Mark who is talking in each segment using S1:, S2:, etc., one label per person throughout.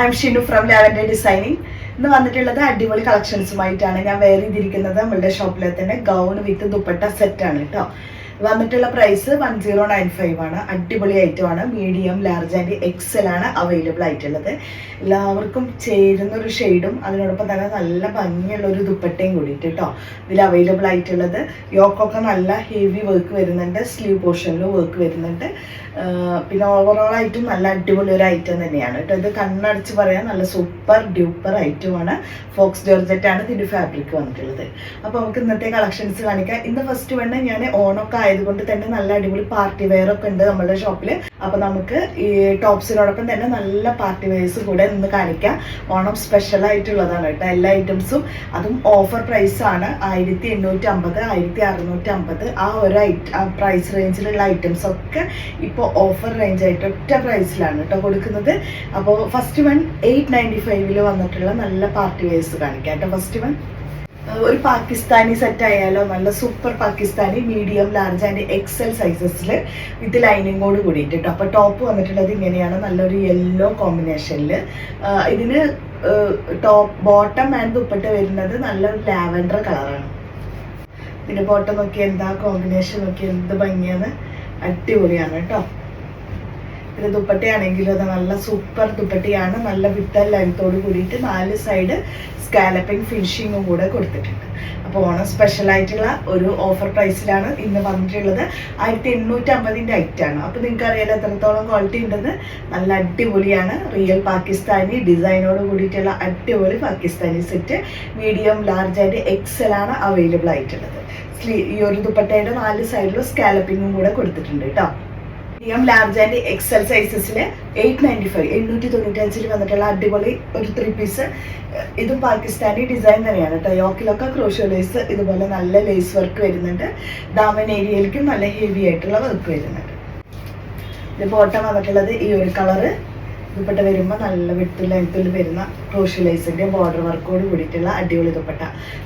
S1: I'm Shinu from Lavender designing ഇന്ന് വന്നിട്ടുള്ളത് അടിപൊളി കളക്ഷൻസുമായിട്ടാണ് ഞാൻ വേറെ ചെയ്തിരിക്കുന്നത് നമ്മളുടെ ഷോപ്പിലെ തന്നെ ഗൗൺ വിത്ത് ദുപ്പട്ട സെറ്റാണ് കേട്ടോ വന്നിട്ടുള്ള price one zero nine five ആണ്. അടിപൊളി ഐറ്റം ആണ്. മീഡിയം ലാർജ് ആൻഡ് എക്സൽ ആണ് അവൈലബിൾ ആയിട്ടുള്ളത്. എല്ലാവർക്കും ചേരുന്ന ഒരു ഷെയ്ഡും അതിനോടൊപ്പം തന്നെ നല്ല ഭംഗിയുള്ള ഒരു ദുപ്പട്ടയും കൂടിയിട്ട് കേട്ടോ ഇതിൽ അവൈലബിൾ ആയിട്ടുള്ളത്. യോക്കൊക്കെ നല്ല ഹെവി വർക്ക് വരുന്നുണ്ട്. സ്ലീവ് പോർഷനിൽ വർക്ക് വരുന്നുണ്ട്. പിന്നെ ഓവറോൾ ആയിട്ടും നല്ല അടിപൊളി ഒരു ഐറ്റം തന്നെയാണ് കേട്ടോ ഇത് കണ്ണടച്ച് പറയാൻ നല്ല സൂപ്പർ ഡ്യൂപ്പർ ഐറ്റമാണ് ഫോക്സ് ജോർജറ്റ് ആണ് ഇതിന്റെ ഫാബ്രിക് വന്നിട്ടുള്ളത്. അപ്പോൾ നമുക്ക് ഇന്നത്തെ കളക്ഷൻസ് കാണിക്കാം. ഇന്ന് ഫസ്റ്റ് വേണ്ട ഞാൻ ഓണമൊക്കെ ആയതുകൊണ്ട് തന്നെ നല്ല അടിപൊളി പാർട്ടി വെയർ ഒക്കെ ഉണ്ട് നമ്മുടെ ഷോപ്പിൽ അപ്പോൾ നമുക്ക് ഈ ടോപ്സിനോടൊപ്പം തന്നെ നല്ല പാർട്ടി വെയർസ് കൂടെ നിന്ന് കാണിക്കാം. ഓണം സ്പെഷ്യൽ ആയിട്ടുള്ളതാണ് കേട്ടോ. എല്ലാ ഐറ്റംസും അതും ഓഫർ പ്രൈസ് ആണ് ആയിരത്തി എണ്ണൂറ്റി അമ്പത് ആയിരത്തി അറുന്നൂറ്റി അമ്പത് ആ ഒരു പ്രൈസ് റേഞ്ചിലുള്ള ഐറ്റംസ് ഒക്കെ ഇപ്പോൾ ഓഫർ റേഞ്ച് ആയിട്ട് ഒറ്റ പ്രൈസിലാണ് കേട്ടോ കൊടുക്കുന്നത്. അപ്പോൾ ഫസ്റ്റ് വൺ എയ്റ്റ് നയന്റി ഫൈവിൽ വന്നിട്ടുള്ള നല്ല പാർട്ടി വെയർസ് കാണിക്കാം കേട്ടോ. ഫസ്റ്റ് വൺ ഒരു പാകിസ്ഥാനി സെറ്റ് ആയാലോ? നല്ല super Pakistani medium large and XL സൈസസിൽ with ലൈനിങ്ങോട് കൂടിയിട്ട് കേട്ടോ അപ്പോൾ ടോപ്പ് വന്നിട്ടുള്ളത് ഇങ്ങനെയാണ്. നല്ലൊരു യെല്ലോ കോമ്പിനേഷനിൽ ഇതിന് ടോപ്പ് ബോട്ടം ആൻഡ് ദുപ്പട്ട വരുന്നത് നല്ലൊരു ലാവൻഡർ കളറാണ് ഇതിന്റെ ബോട്ടം നോക്കി എന്താ? കോമ്പിനേഷൻ നോക്കി എന്ത് ഭംഗിയാണ്? അടിപൊളിയാണ് കേട്ടോ ഇത് ദുപ്പട്ടയാണെങ്കിലും അത് നല്ല സൂപ്പർ ദുപ്പട്ടയാണ്. നല്ല വിത്തൽ ലെങ്ത്തോട് കൂടിയിട്ട് നാല് സൈഡ് സ്കാലപ്പിംഗ് ഫിനിഷിങ്ങും കൂടെ കൊടുത്തിട്ടുണ്ട്. അപ്പോൾ ഓണം സ്പെഷ്യൽ ആയിട്ടുള്ള ഒരു ഓഫർ പ്രൈസിലാണ് ഇന്ന് വന്നിട്ടുള്ളത്. ആയിരത്തി എണ്ണൂറ്റി അമ്പതിന്റെ ഐറ്റാണ് അപ്പോൾ നിങ്ങൾക്ക് അറിയാലോ എത്രത്തോളം ക്വാളിറ്റി ഉണ്ടെന്ന്. നല്ല അടിപൊളിയാണ്. റിയൽ പാകിസ്ഥാനി ഡിസൈനോട് കൂടിയിട്ടുള്ള അടിപൊളി പാകിസ്ഥാനി സെറ്റ് മീഡിയം ലാർജ് ആയിട്ട് എക്സൽ ആണ് അവൈലബിൾ ആയിട്ടുള്ളത്. സ്ലീ ഈ ഒരു ദുപ്പട്ടയുടെ നാല് സൈഡിലും സ്കാലപ്പിങ്ങും കൂടെ കൊടുത്തിട്ടുണ്ട് കേട്ടോ. മീഡിയം ലാർജ് ആൻഡ് എക്സൽ സൈസസിൽ എയ്റ്റ് നയന്റി ഫൈവ് എണ്ണൂറ്റി തൊണ്ണൂറ്റഞ്ചിൽ വന്നിട്ടുള്ള അടിപൊളി ഒരു ത്രീ പീസ് ഇതും പാകിസ്ഥാനി ഡിസൈൻ തന്നെയാണ് കേട്ടോ യോക്കിലൊക്കെ ക്രോഷ്യോ ലേസ് ഇതുപോലെ നല്ല ലേസ് വർക്ക് വരുന്നുണ്ട്. ദാമൻ ഏരിയയിലേക്കും നല്ല ഹെവി ആയിട്ടുള്ള വർക്ക് വരുന്നുണ്ട്. ഇത് ബോട്ടം വന്നിട്ടുള്ളത് ഈ ഒരു കളറ് ദുപ്പട്ട വരുമ്പോൾ നല്ല വിട്ട് ലെങ്ത്തിൽ വരുന്ന ക്രോഷ്യോ ലേസിന്റെ ബോർഡർ വർക്കോട് കൂടിയിട്ടുള്ള അടിപൊളി ദുപ്പട്ട.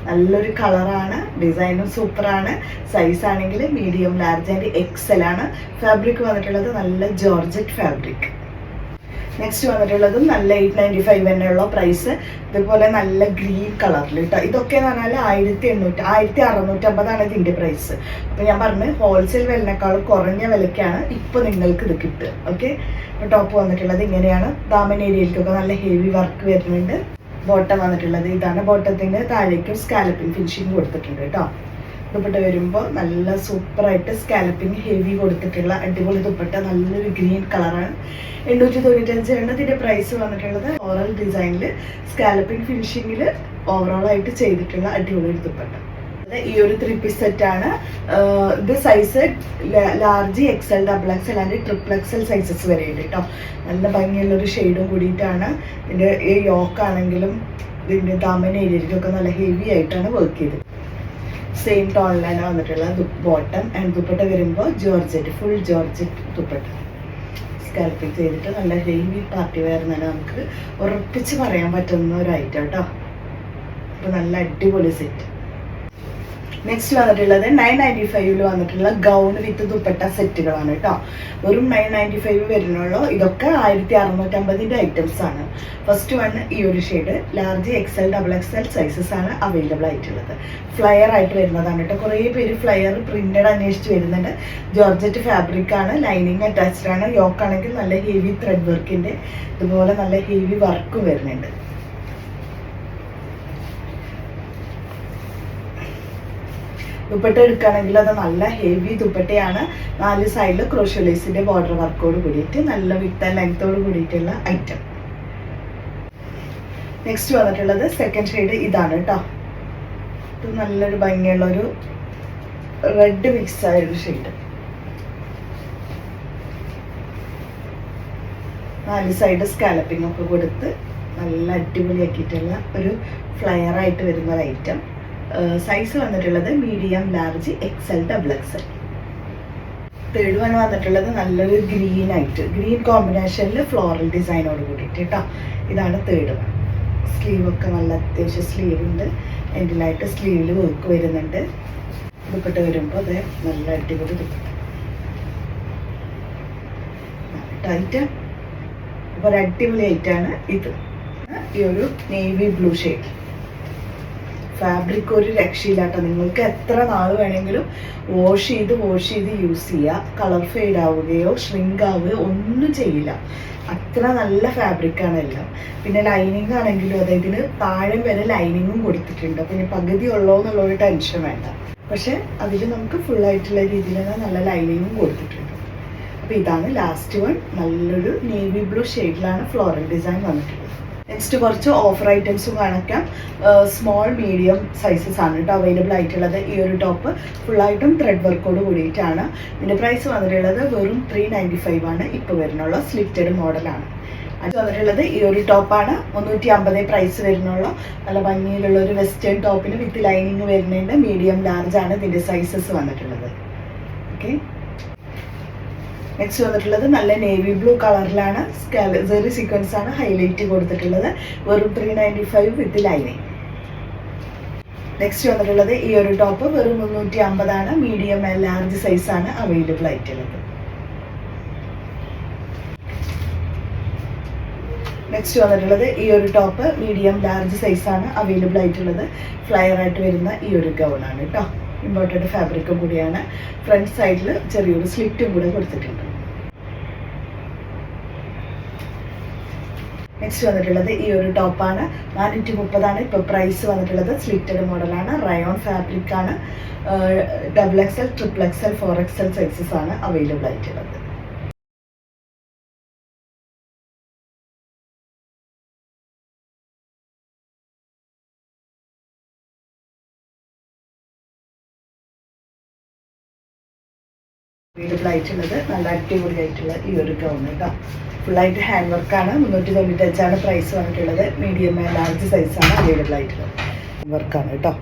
S1: നല്ലൊരു കളറാണ് ഡിസൈനും സൂപ്പറാണ് സൈസ് ആണെങ്കിൽ മീഡിയം ലാർജ് ആൻഡ് എക്സൽ ആണ്. ഫാബ്രിക് വന്നിട്ടുള്ളത് നല്ല ജോർജറ്റ് ഫാബ്രിക് നെക്സ്റ്റ് വന്നിട്ടുള്ളതും നല്ല എയ്റ്റ് നയന്റി ഫൈവ് തന്നെയുള്ള പ്രൈസ് ഇതുപോലെ നല്ല ഗ്രീൻ കളറിൽ കേട്ടോ ഇതൊക്കെ എന്ന് പറഞ്ഞാൽ ആയിരത്തി എണ്ണൂറ്റി ആയിരത്തി അറുന്നൂറ്റമ്പതാണ് ഇതിന്റെ പ്രൈസ് അപ്പോൾ ഞാൻ പറഞ്ഞു ഹോൾസെയിൽ വിലനേക്കാൾ കുറഞ്ഞ വിലയ്ക്കാണ് ഇപ്പോൾ നിങ്ങൾക്ക് ഇത് കിട്ടുക. ഓക്കെ ടോപ്പ് വന്നിട്ടുള്ളത് ഇങ്ങനെയാണ്. ദാമൻ ഏരിയയിലേക്കൊക്കെ നല്ല ഹെവി വർക്ക് വരുന്നുണ്ട്. ബോട്ടം വന്നിട്ടുള്ളത് ഇതാണ്. ബോട്ടത്തിന്റെ താഴേക്കും സ്കാലപ്പിംഗ് ഫിനിഷിംഗ് കൊടുത്തിട്ടുണ്ട് കേട്ടോ. ദുപ്പട്ട വരുമ്പോൾ നല്ല സൂപ്പറായിട്ട് സ്കാലപ്പിംഗ് ഹെവി കൊടുത്തിട്ടുള്ള അടിപൊളി ദുപ്പട്ട. നല്ലൊരു ഗ്രീൻ കളറാണ് എണ്ണൂറ്റി തൊണ്ണൂറ്റഞ്ചാണ് ഇതിന്റെ പ്രൈസ് വന്നിട്ടുള്ളത് ഓറൽ ഡിസൈനിൽ സ്കാലപ്പിംഗ് ഫിനിഷിങ്ങിൽ ഓവറോളായിട്ട് ചെയ്തിട്ടുള്ള അടിപൊളി ഒരു ദുപ്പട്ട. ഈ ഒരു ത്രീ പീസ് സെറ്റ് ആണ്. ആഹ് ഇത് size large XL double XL and triple XL sizes വരെ ഉണ്ട് കേട്ടോ നല്ല ഭംഗിയുള്ള ഒരു ഷെയ്ഡും കൂടിയിട്ടാണ്. ഇതിന്റെ ഈ യോക്ക് ആണെങ്കിലും ഇതിന്റെ ദാമന ഏരിയയിലൊക്കെ നല്ല ഹെവി ആയിട്ടാണ് വർക്ക് ചെയ്തത്. സെയിം ടോണിലാണ് വന്നിട്ടുള്ള ബോട്ടം ആൻഡ് ദുപ്പട്ട വരുമ്പോൾ georgette full georgette dupatta. Scalloping ചെയ്തിട്ട് നല്ല ഹെവി പാർട്ടി വെയർ തന്നെ നമുക്ക് ഉറപ്പിച്ച് പറയാൻ പറ്റുന്ന ഒരു ഐറ്റം കേട്ടോ അപ്പോൾ നല്ല അടിപൊളി സെറ്റ് നെക്സ്റ്റ് വന്നിട്ടുള്ളത് നയൻ നയന്റി ഫൈവിൽ വന്നിട്ടുള്ള ഗൗൺ വിത്ത് ദുപ്പട്ട സെറ്റുകളാണ് കേട്ടോ വെറും നയൻ നയന്റി ഫൈവ് വരുന്നുള്ളൂ. ഇതൊക്കെ ആയിരത്തി അറുന്നൂറ്റമ്പതിന്റെ ഐറ്റംസ് ആണ്. ഫസ്റ്റ് വൺ ഈ ഒരു shade large XL double XL sizes ആണ് അവൈലബിൾ ആയിട്ടുള്ളത്. ഫ്ലയർ ആയിട്ട് വരുന്നതാണ് കേട്ടോ കുറേ പേര് ഫ്ലയർ പ്രിന്റഡ് അന്വേഷിച്ച് വരുന്നുണ്ട്. ജോർജറ്റ് ഫാബ്രിക് ആണ് ലൈനിങ് അറ്റാച്ച്ഡ് ആണ് യോക്കാണെങ്കിൽ നല്ല ഹെവി ത്രെഡ് വർക്കിന്റെ ഇതുപോലെ നല്ല ഹെവി വർക്കും വരുന്നുണ്ട്. ദുപ്പട്ട എടുക്കുകയാണെങ്കിൽ അത് നല്ല ഹെവി ദുപ്പട്ടയാണ്. നാല് സൈഡിൽ ക്രോഷ്യലൈസിന്റെ ബോർഡർ വർക്കോട് കൂടിയിട്ട് നല്ല വിട്ട ലെങ്ത്തോട് കൂടിയിട്ടുള്ള ഐറ്റം നെക്സ്റ്റ് വന്നിട്ടുള്ളത് സെക്കൻഡ് ഷെയ്ഡ് ഇതാണ് കേട്ടോ ഇത് നല്ലൊരു ഭംഗിയുള്ള ഒരു റെഡ് മിക്സ് ആയൊരു ഷെയ്ഡ് നാല് സൈഡ് സ്കാലപ്പിംഗ് ഒക്കെ കൊടുത്ത് നല്ല അടിപൊളിയാക്കിയിട്ടുള്ള ഒരു ഫ്ലയർ ആയിട്ട് വരുന്ന ഒരു ഐറ്റം സൈസ് വന്നിട്ടുള്ളത് medium large XL double XL third one വന്നിട്ടുള്ളത് നല്ലൊരു ഗ്രീൻ ആയിട്ട് ഗ്രീൻ കോമ്പിനേഷനിൽ ഫ്ലോറൽ ഡിസൈനോട് കൂടിയിട്ട് കേട്ടോ ഇതാണ് തേർഡ് വൺ സ്ലീവ് ഒക്കെ നല്ല അത്യാവശ്യം സ്ലീവ് ഉണ്ട്. എൻഡിലായിട്ട് സ്ലീവിൽ വർക്ക് വരുന്നുണ്ട്. ദുപ്പട്ട വരുമ്പോൾ അത് നല്ല അടിപൊളി ദുപ്പട്ട. ടൈറ്റ് അപ്പോൾ ഒരു അടിപൊളി ആയിട്ടാണ് ഇത്. ഈ ഒരു നേവി ബ്ലൂ ഷെയ്ഡ് ഫാബ്രിക് ഒരു രക്ഷയില്ലാട്ടോ. നിങ്ങൾക്ക് എത്ര നാൾ വേണമെങ്കിലും വാഷ് ചെയ്ത് വാഷ് ചെയ്ത് യൂസ് ചെയ്യുക കളർ ഫെയ്ഡ് ആവുകയോ ഷ്രിങ്ക് ആവുകയോ ഒന്നും ചെയ്യില്ല. അത്ര നല്ല ഫാബ്രിക്കാണ് എല്ലാം. പിന്നെ ലൈനിങ് ആണെങ്കിലും അതായത് താഴെ വരെ ലൈനിങ്ങും കൊടുത്തിട്ടുണ്ട്. പിന്നെ പകുതി ഉള്ളോ എന്നുള്ളൊരു ടെൻഷൻ വേണ്ട. പക്ഷെ അതിൽ നമുക്ക് ഫുൾ ആയിട്ടുള്ള രീതിയിൽ നല്ല ലൈനിങ്ങും കൊടുത്തിട്ടുണ്ട്. അപ്പോൾ ഇതാണ് ലാസ്റ്റ് വൺ നല്ലൊരു നേവി ബ്ലൂ ഷെയ്ഡിലാണ് ഫ്ലോറൽ ഡിസൈൻ വന്നിട്ടുള്ളത്. നെക്സ്റ്റ് കുറച്ച് ഓഫർ ഐറ്റംസും കാണിക്കാം. സ്മോൾ മീഡിയം സൈസസ് ആണ് കേട്ടോ അവൈലബിൾ ആയിട്ടുള്ളത്. ഈ ഒരു ടോപ്പ് ഫുള്ളായിട്ടും ത്രെഡ് വർക്കോട് കൂടിയിട്ടാണ്. ഇതിന്റെ പ്രൈസ് വന്നിട്ടുള്ളത് വെറും ത്രീ നയന്റി ഫൈവ് ആണ്. ഇപ്പോൾ വരുന്നുള്ള സ്ലിറ്റഡ് മോഡലാണ് അത് വന്നിട്ടുള്ളത് ഈ ഒരു ടോപ്പാണ് മുന്നൂറ്റി അമ്പത് പ്രൈസ് വരുന്നുള്ള. നല്ല ഭംഗിയിലുള്ള ഒരു വെസ്റ്റേൺ ടോപ്പിന് വിത്ത് ലൈനിങ് വരുന്നുണ്ട്. മീഡിയം ലാർജ് ആണ് ഇതിന്റെ സൈസസ് വന്നിട്ടുള്ളത്. ഓക്കെ നെക്സ്റ്റ് വന്നിട്ടുള്ളത് നല്ല നേവി ബ്ലൂ കളറിലാണ് സ്കാലസറി സീക്വൻസ് ആണ് ഹൈലൈറ്റ് കൊടുത്തിട്ടുള്ളത്. വെറും three ninety five with lining next വന്നിട്ടുള്ളത് ഈ ഒരു ടോപ്പ് വെറും മുന്നൂറ്റി അമ്പതാണ് മീഡിയം ലാർജ് സൈസ് ആണ് അവൈലബിൾ ആയിട്ടുള്ളത്. നെക്സ്റ്റ് വന്നിട്ടുള്ളത് ഈ ഒരു ടോപ്പ് മീഡിയം ലാർജ് സൈസ് ആണ് അവൈലബിൾ ആയിട്ടുള്ളത്. ഫ്ലയർ ആയിട്ട് വരുന്ന ഈ ഒരു ഗൗണാണ് കേട്ടോ ഇമ്പോർട്ടന്റ് ഫാബ്രിക്കും കൂടിയാണ്. ഫ്രണ്ട് സൈഡിൽ ചെറിയൊരു സ്ലിറ്റും കൂടെ കൊടുത്തിട്ടുണ്ട്. നെക്സ്റ്റ് വന്നിട്ടുള്ളത് ഈ ഒരു ടോപ്പാണ് നാനൂറ്റി മുപ്പതാണ് ഇപ്പോൾ പ്രൈസ് വന്നിട്ടുള്ളത്. സ്ലിറ്റഡ് മോഡലാണ് റയോൺ ഫാബ്രിക് ആണ്. Double XL triple XL four XL sizes ആണ് അവൈലബിൾ ആയിട്ടുള്ളത്. അവൈലബിൾ ആയിട്ടുള്ളത് നല്ല അടിപൊളി ആയിട്ടുള്ള ഈ ഒരു ഗൗൺ കേട്ടോ ഫുള്ളായിട്ട് ഹാൻഡ് വർക്കാണ് മുന്നൂറ്റി തൊണ്ണൂറ്റഞ്ചാണ് പ്രൈസ് വന്നിട്ടുള്ളത്. മീഡിയം ലാർജ് സൈസാണ് അവൈലബിൾ ആയിട്ടുള്ളത് വർക്കാണ് കേട്ടോ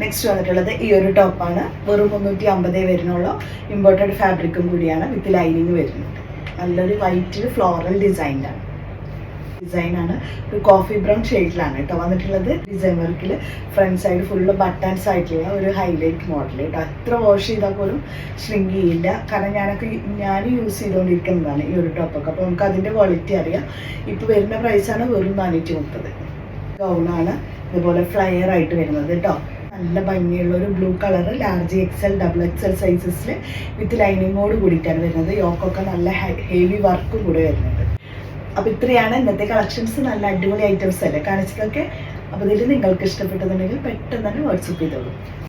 S1: നെക്സ്റ്റ് വന്നിട്ടുള്ളത് ഈ ഒരു ടോപ്പാണ് വെറും മുന്നൂറ്റി അമ്പതേ വരുന്നുള്ളൂ. ഇമ്പോർട്ടഡ് ഫാബ്രിക്കും കൂടിയാണ്. വിത്ത് ലൈനിങ് വരുന്നത്. നല്ലൊരു വൈറ്റ് ഫ്ലോറൽ ഡിസൈനിലാണ് ഡിസൈനാണ് ഒരു കോഫി ബ്രൗൺ ഷെയ്ഡിലാണ് കേട്ടോ വന്നിട്ടുള്ളത്. ഡിസൈൻ വർക്കിൽ ഫ്രണ്ട് സൈഡ് ഫുള്ള് ബട്ടൺസ് ആയിട്ടുള്ള ഒരു ഹൈലൈറ്റ് മോഡൽ കേട്ടോ. എത്ര വാഷ് ചെയ്താൽ പോലും ഷ്രിങ്ക് ചെയ്യില്ല. കാരണം ഞാനൊക്കെ ഞാൻ യൂസ് ചെയ്തുകൊണ്ടിരിക്കുന്നതാണ് ഈ ഒരു ടോപ്പൊക്കെ അപ്പോൾ നമുക്ക് അതിന്റെ ക്വാളിറ്റി അറിയാം. ഇപ്പോൾ വരുന്ന പ്രൈസാണ് വെറും നാനൂറ്റി മുപ്പത് ഗൗണാണ് ഇതുപോലെ ഫ്ലയർ ആയിട്ട് വരുന്നത് കേട്ടോ. നല്ല ഭംഗിയുള്ള ഒരു blue colour large XL double XL സൈസസിൽ with ലൈനിങ്ങോട് കൂടിയിട്ടാണ് വരുന്നത്. യോക്കൊക്കെ നല്ല ഹെവി വർക്കും കൂടെ വരുന്നുണ്ട്. അപ്പോൾ ഇത്രയാണ് ഇന്നത്തെ കളക്ഷൻസ്. നല്ല അടിപൊളി ഐറ്റംസ് അല്ലേ? കാണിച്ചതൊക്കെ. അപ്പോൾ ഇതിൽ നിങ്ങൾക്ക് ഇഷ്ടപ്പെട്ടതുണ്ടെങ്കിൽ പെട്ടെന്ന് തന്നെ വാട്സപ്പ് ചെയ്തോളൂ.